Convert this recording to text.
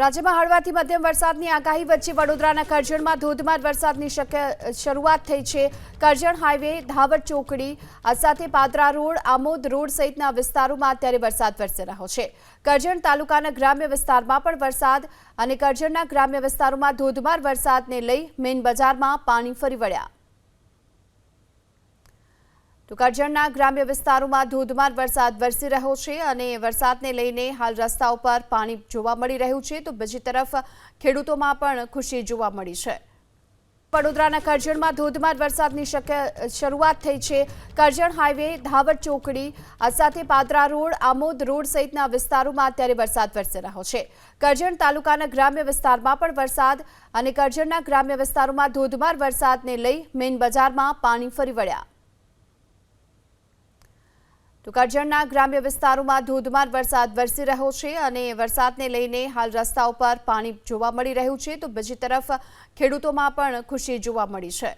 રાજ્યમાં હળવાથી મધ્યમ વરસાદની આગાહી વચ્ચે વડોદરાના કરજણમાં ધોધમાર વરસાદની શરૂઆત થઈ છે. કરજણ હાઈવે ધાવર ચોકડી, આ સાથે પાદરા રોડ, આમોદ રોડ સહિતના વિસ્તારોમાં અત્યારે વરસાદ વરસી રહ્યો છે. કરજણ તાલુકાના ગ્રામ્ય વિસ્તારમાં પણ વરસાદ અને કરજણના ગ્રામ્ય વિસ્તારોમાં ધોધમાર વરસાદને લઈ મેઇન બજારમાં પાણી ફરી વળ્યા. તો કરજણના ગ્રામ્ય વિસ્તારોમાં ધોધમાર વરસાદ વરસી રહ્યો છે અને વરસાદને લઈને હાલ રસ્તાઓ પર પાણી જોવા મળી રહ્યું છે. તો બીજી તરફ ખેડૂતોમાં પણ ખુશી જોવા મળી છે. વડોદરાના કરજણમાં ધોધમાર વરસાદની શક્ય શરૂઆત થઈ છે. કરજણ હાઈવે, ધાવડ ચોકડી, આ સાથે પાદરા રોડ, આમોદ રોડ સહિતના વિસ્તારોમાં અત્યારે વરસાદ વરસી રહ્યો છે. કરજણ તાલુકાના ગ્રામ્ય વિસ્તારમાં પણ વરસાદ અને કરજણના ગ્રામ્ય વિસ્તારોમાં ધોધમાર વરસાદને લઈ મેઇન બજારમાં પાણી ફરી વળ્યા. તો કરજણના ગ્રામ્ય વિસ્તારોમાં ધોધમાર વરસાદ વરસી રહ્યો છે અને વરસાદને લઈને હાલ રસ્તાઓ પર પાણી જોવા મળી રહ્યું છે. તો બીજી તરફ ખેડૂતોમાં પણ ખુશી જોવા મળી છે.